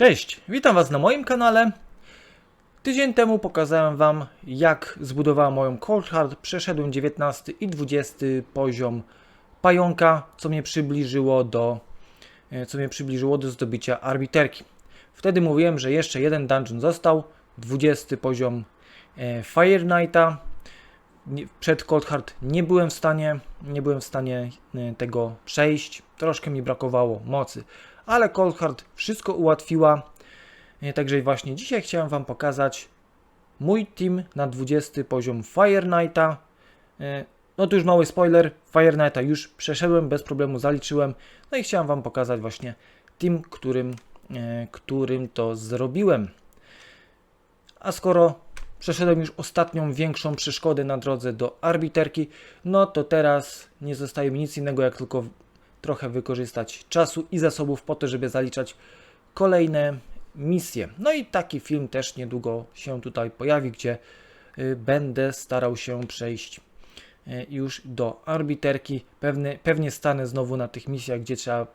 Cześć, witam Was na moim kanale. Tydzień temu pokazałem Wam, jak zbudowałem moją Cold Hard. Przeszedłem 19 i 20 poziom pająka, co mnie przybliżyło do, e, co mnie przybliżyło do zdobycia arbiterki. Wtedy mówiłem, że jeszcze jeden dungeon został, 20 poziom e, Fire Knighta. Przed Cold Hard nie byłem w stanie, nie byłem w stanie e, tego przejść. Troszkę mi brakowało mocy ale Cold Hard wszystko ułatwiła. E, Także właśnie dzisiaj chciałem Wam pokazać mój team na 20 poziom Fire Knighta. E, No to już mały spoiler, Fire Knighta już przeszedłem, bez problemu zaliczyłem. No i chciałem Wam pokazać właśnie team, którym, e, którym to zrobiłem. A skoro przeszedłem już ostatnią większą przeszkodę na drodze do arbiterki, no to teraz nie zostaje mi nic innego jak tylko trochę wykorzystać czasu i zasobów po to, żeby zaliczać kolejne misje. No i taki film też niedługo się tutaj pojawi, gdzie y, będę starał się przejść y, już do arbiterki. Pewnie, pewnie stanę znowu na tych misjach, gdzie trzeba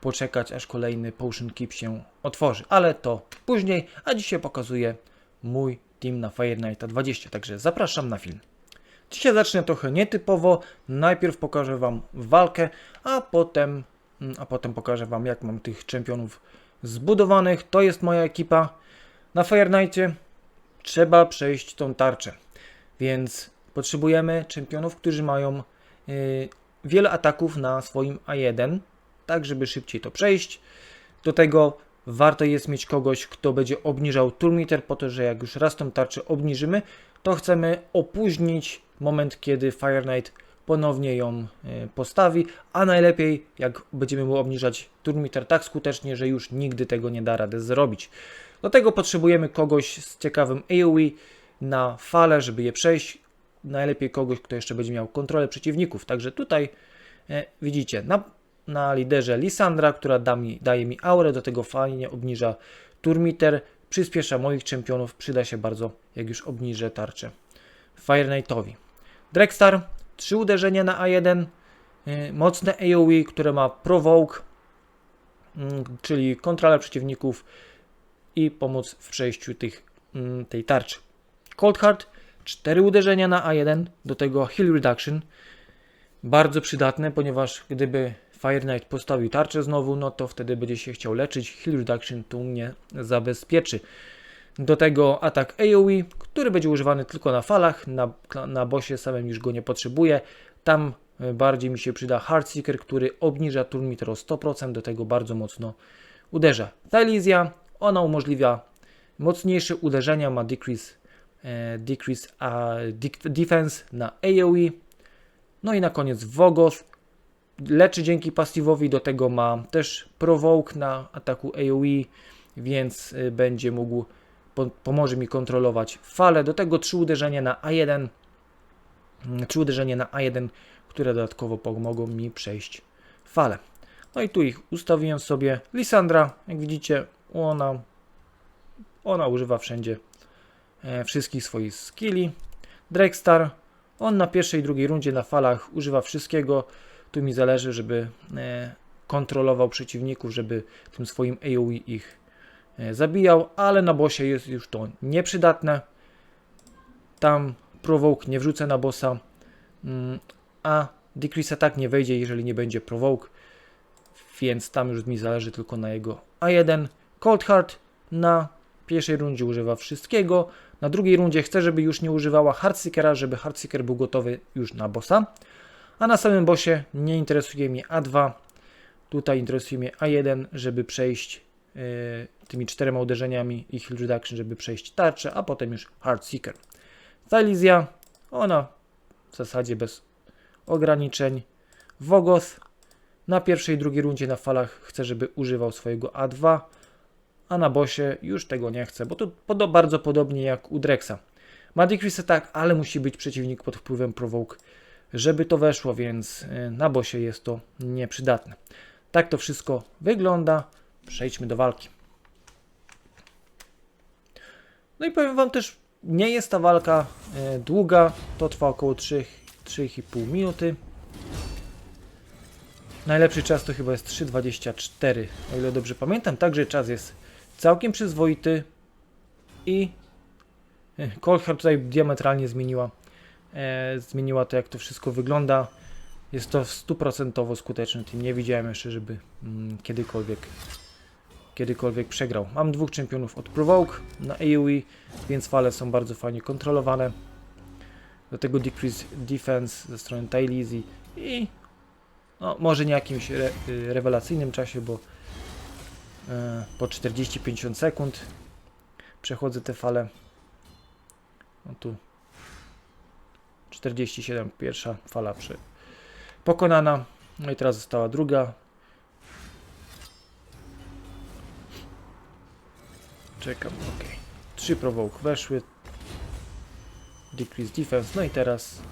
poczekać, aż kolejny Potion Keep się otworzy. Ale to później, a dzisiaj pokazuję mój team na Fire Nighta 20, także zapraszam na film. Dzisiaj zacznę trochę nietypowo. Najpierw pokażę Wam walkę, a potem, mm, a potem pokażę Wam, jak mam tych czempionów zbudowanych. To jest moja ekipa. Na Fire trzeba przejść tą tarczę, więc potrzebujemy czempionów, którzy mają y, wiele ataków na swoim A1, tak żeby szybciej to przejść. Do tego warto jest mieć kogoś, kto będzie obniżał turmiter, po to, że jak już raz tą tarczę obniżymy, to chcemy opóźnić moment, kiedy Fire Knight ponownie ją e, postawi, a najlepiej jak będziemy mu obniżać turmiter tak skutecznie, że już nigdy tego nie da rady zrobić. Do tego potrzebujemy kogoś z ciekawym AoE na falę, żeby je przejść. Najlepiej kogoś, kto jeszcze będzie miał kontrolę przeciwników. Także tutaj e, widzicie, na, na liderze Lisandra, która da mi, daje mi aurę, do tego fajnie obniża turmiter, przyspiesza moich czempionów, przyda się bardzo, jak już obniżę tarczę Fire Knightowi. Drexstar, trzy uderzenia na A1, y, mocne AoE, które ma Provoke, mm, czyli kontrola przeciwników i pomoc w przejściu tych, mm, tej tarczy. Cold Heart, cztery uderzenia na A1, do tego Heal Reduction, bardzo przydatne, ponieważ gdyby Fire Knight postawił tarczę znowu, no to wtedy będzie się chciał leczyć. Heal Reduction tu mnie zabezpieczy. Do tego atak AoE, który będzie używany tylko na falach, na, na bossie samym już go nie potrzebuję. Tam e, bardziej mi się przyda Heartseeker, który obniża turn meter o 100%, do tego bardzo mocno uderza. Thailizja, ona umożliwia mocniejsze uderzenia, ma decrease, e, decrease a, defense na AoE. No i na koniec Vogoth, leczy dzięki pasywowi, do tego ma też provoke na ataku AoE, więc y, będzie mógł, pomoże mi kontrolować falę. Do tego trzy uderzenia na A1, mm, trzy uderzenia na A1, które dodatkowo pomogą mi przejść falę. No i tu ich ustawiłem sobie. Lisandra, jak widzicie, ona, ona używa wszędzie e, wszystkich swoich skilli. Drexstar, on na pierwszej i drugiej rundzie na falach używa wszystkiego. Tu mi zależy, żeby e, kontrolował przeciwników, żeby tym swoim AoE ich zabijał, ale na bossie jest już to nieprzydatne. Tam provoke nie wrzucę na bossa, mm, a decrease attack nie wejdzie, jeżeli nie będzie provoke, więc tam już mi zależy tylko na jego A1. Cold Heart na pierwszej rundzie używa wszystkiego, na drugiej rundzie chcę, żeby już nie używała Heartseekera, żeby Heartseeker był gotowy już na bossa. A na samym bossie nie interesuje mnie A2, tutaj interesuje mnie A1, żeby przejść tymi czterema uderzeniami i heal reduction, żeby przejść tarczę, a potem już Heartseeker. Thailizja, ona w zasadzie bez ograniczeń. Vogoth, na pierwszej i drugiej rundzie na falach chcę, żeby używał swojego A2, a na bossie już tego nie chcę, bo to bardzo podobnie jak u Drexa. Ma decrease attack, ale musi być przeciwnik pod wpływem provoke żeby to weszło, więc y, na bosie jest to nieprzydatne. Tak to wszystko wygląda. Przejdźmy do walki. No i powiem Wam też, nie jest ta walka y, długa, to trwa około 3 3,5 minuty. Najlepszy czas to chyba jest 3,24, o ile dobrze pamiętam, także czas jest całkiem przyzwoity i e, Colhart tutaj diametralnie zmieniła, e, zmieniła to jak to wszystko wygląda. Jest to stuprocentowo skuteczny team. Nie widziałem jeszcze, żeby mm, kiedykolwiek kiedykolwiek przegrał. Mam dwóch czempionów od Provoke na AoE, więc fale są bardzo fajnie kontrolowane. Do tego Decrease Defense ze strony Tyleezy i no, może nie jakimś re, y, rewelacyjnym czasie, bo e, po 40-50 sekund przechodzę te fale. No tu 47, pierwsza fala prze, pokonana. No i teraz została druga. Czekam, ok. Trzy provoke weszły. Decrease defense. No i teraz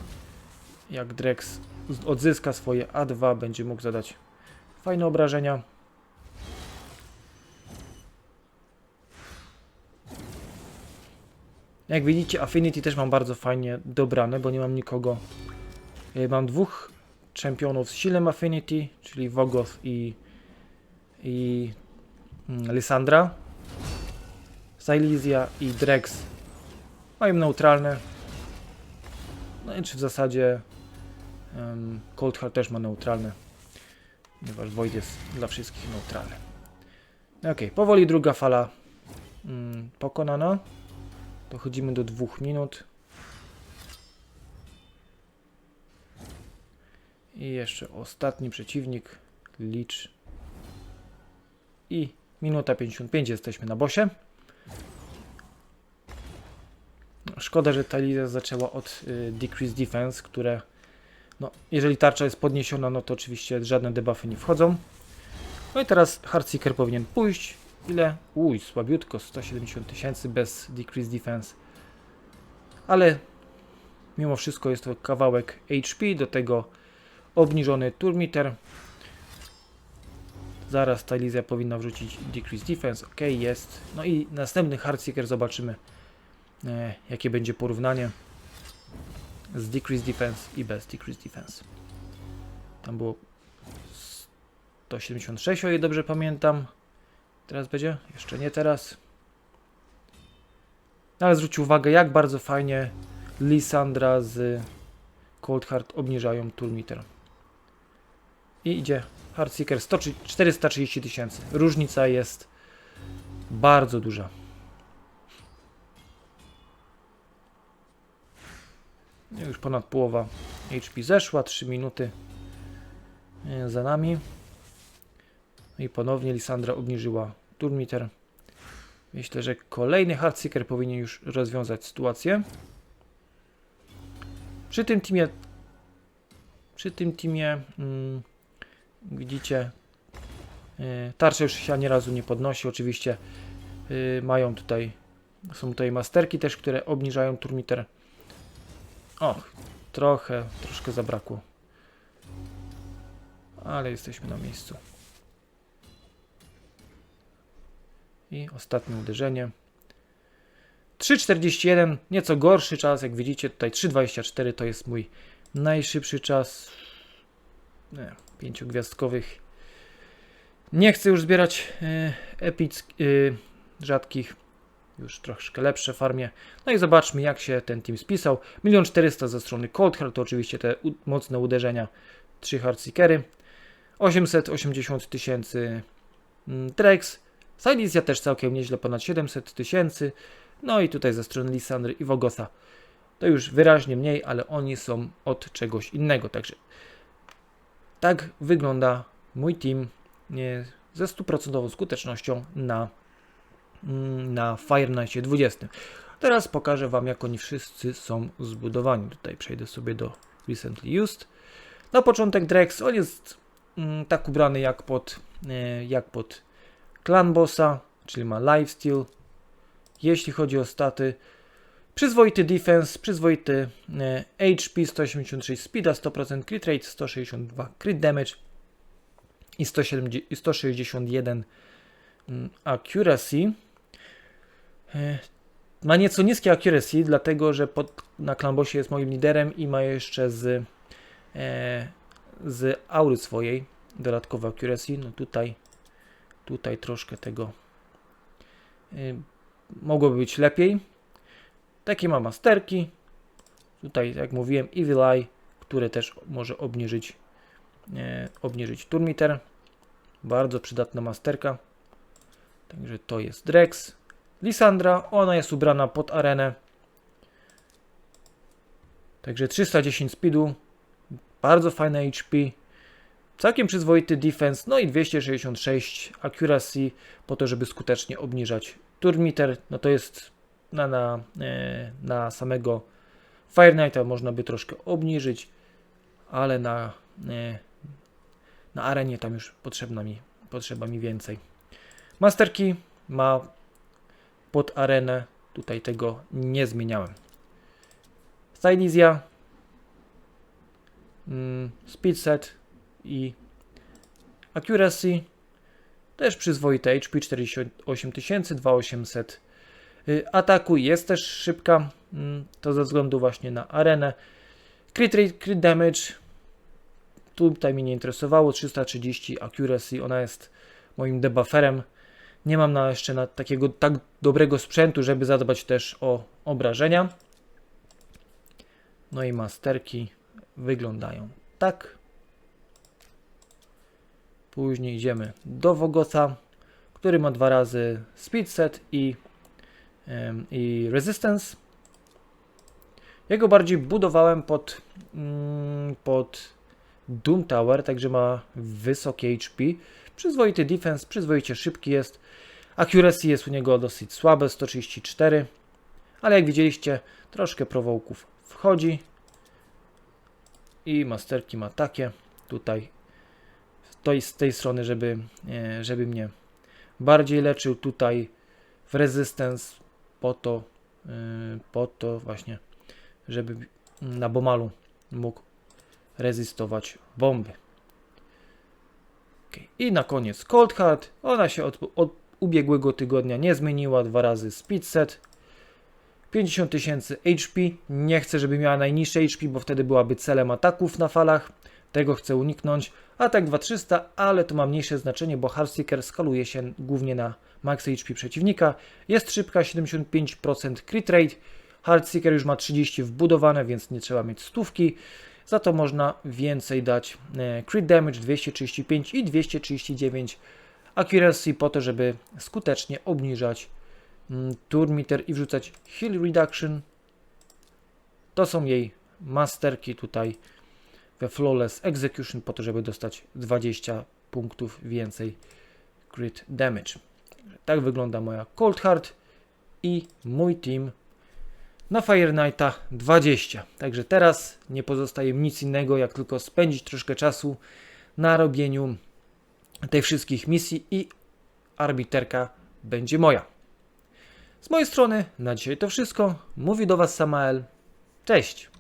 jak Drex odzyska swoje A2, będzie mógł zadać fajne obrażenia. Jak widzicie, Affinity też mam bardzo fajnie dobrane, bo nie mam nikogo. E, Mam dwóch czempionów z silem Affinity, czyli Vogoth i, i mm, Lysandra. Silesia i Drex mają neutralne. No i czy w zasadzie um, Cold Heart też ma neutralne, ponieważ Void jest dla wszystkich neutralny. Ok, powoli druga fala mm, pokonana. Dochodzimy do dwóch minut. I jeszcze ostatni przeciwnik, Licz. I minuta 55 jesteśmy na bosie. Szkoda, że ta liza zaczęła od y, Decrease Defense, które no, jeżeli tarcza jest podniesiona, no to oczywiście żadne debuffy nie wchodzą. No i teraz Heartseeker powinien pójść. Ile? Uj, słabiutko, 170 tysięcy bez Decrease Defense. Ale mimo wszystko jest to kawałek HP, do tego obniżony turmiter. Zaraz ta Lizja powinna wrzucić Decrease Defense, ok, jest. No i następny Heartseeker zobaczymy e, jakie będzie porównanie z Decrease Defense i bez Decrease Defense. Tam było 176, o ile dobrze pamiętam. Teraz będzie? Jeszcze nie teraz. No, Ale zwróć uwagę, jak bardzo fajnie Lisandra z Cold Heart obniżają Toolmeter. I idzie Heartseeker 100, 430 tysięcy. Różnica jest bardzo duża. Już ponad połowa HP zeszła, 3 minuty e, za nami. No I ponownie Lisandra obniżyła turmiter. Myślę, że kolejny Heartseeker powinien już rozwiązać sytuację. Przy tym teamie przy tym teamie mm, widzicie yy, tarcza już się ani razu nie podnosi. Oczywiście yy, mają tutaj są tutaj masterki też, które obniżają turmiter. Och, trochę, troszkę zabrakło. Ale jesteśmy na miejscu. I ostatnie uderzenie. 3.41, nieco gorszy czas, jak widzicie tutaj 3.24 to jest mój najszybszy czas. Nie, pięciogwiazdkowych. Nie chcę już zbierać e, epick, e, rzadkich, już troszkę lepsze farmie. No i zobaczmy jak się ten team spisał. 1 400 ze strony Cold Heart, to oczywiście te mocne uderzenia, 3 Heartseekery. 880 tysięcy mm, Drex. Silesia też całkiem nieźle, ponad 700 tysięcy. No i tutaj ze strony Lisandry i Wogotha to już wyraźnie mniej, ale oni są od czegoś innego. Także tak wygląda mój team ze 100% skutecznością na, mm, na Fire Nightie 20. Teraz pokażę Wam, jak oni wszyscy są zbudowani. Tutaj przejdę sobie do Recently Used. Na początek Drex, on jest mm, tak ubrany jak pod, e, jak pod Clan Bossa, czyli ma Lifesteal. Jeśli chodzi o staty, przyzwoity defense, przyzwoity e, HP 186 speeda, 100% crit rate, 162 crit damage i 170 i 161 mm, accuracy. E, Ma nieco niskie accuracy, dlatego że pod, na Clanbossie jest moim liderem i ma jeszcze z, e, z aury swojej dodatkowe accuracy. No tutaj, tutaj troszkę tego mogłoby być lepiej. Takie ma masterki. Tutaj, jak mówiłem, Evil Eye, które też może obniżyć, e, obniżyć turmiter. Bardzo przydatna masterka. Także to jest Drex. Lisandra, ona jest ubrana pod arenę. Także 310 speedu. Bardzo fajne HP. Całkiem przyzwoity defense, no i 266 accuracy po to, żeby skutecznie obniżać turmiter. No to jest na, na, e, na samego Fire Knighta można by troszkę obniżyć, ale na, e, na arenie tam już potrzebna mi, potrzeba mi więcej. Masterki ma pod arenę, tutaj tego nie zmieniałem. Stylizia, mm, speed set i accuracy, też przyzwoite HP 48000, 2800 Y, ataku jest też szybka, mm, to ze względu właśnie na arenę. Crit rate, crit damage, tutaj mnie nie interesowało, 330 accuracy, ona jest moim debufferem. Nie mam na jeszcze na takiego tak dobrego sprzętu, żeby zadbać też o obrażenia. No i masterki wyglądają tak. Później idziemy do Wogotha, który ma dwa razy speed set i i Resistance. Jego bardziej budowałem pod, mm, pod Doom Tower, także ma wysokie HP. Przyzwoity defense, przyzwoicie szybki jest. Accuracy jest u niego dosyć słabe, 134. Ale jak widzieliście, troszkę prowołków wchodzi. I masterki ma takie. Tutaj to z tej strony, żeby, e, żeby mnie bardziej leczył. Tutaj w Resistance po to, yy, po to właśnie, żeby na Bomalu mógł rezystować bomby. Okay. I na koniec Cold Heart. Ona się od, od ubiegłego tygodnia nie zmieniła. Dwa razy speed set. 50 tysięcy HP. Nie chcę, żeby miała najniższe HP, bo wtedy byłaby celem ataków na falach. Tego chcę uniknąć. Atak 2300, ale to ma mniejsze znaczenie, bo Heartseeker skaluje się głównie na max HP przeciwnika. Jest szybka, 75% crit rate. Heartseeker już ma 30 wbudowane, więc nie trzeba mieć stówki. Za to można więcej dać e, crit damage 235 i 239 accuracy po to, żeby skutecznie obniżać mm, turn meter i wrzucać heal reduction. To są jej masterki tutaj we Flawless Execution po to, żeby dostać 20 punktów więcej crit damage. Tak wygląda moja Cold Heart i mój team na Fire Knighta 20. Także teraz nie pozostaje nic innego, jak tylko spędzić troszkę czasu na robieniu tej wszystkich misji i arbiterka będzie moja. Z mojej strony na dzisiaj to wszystko. Mówi do Was Samael. Cześć!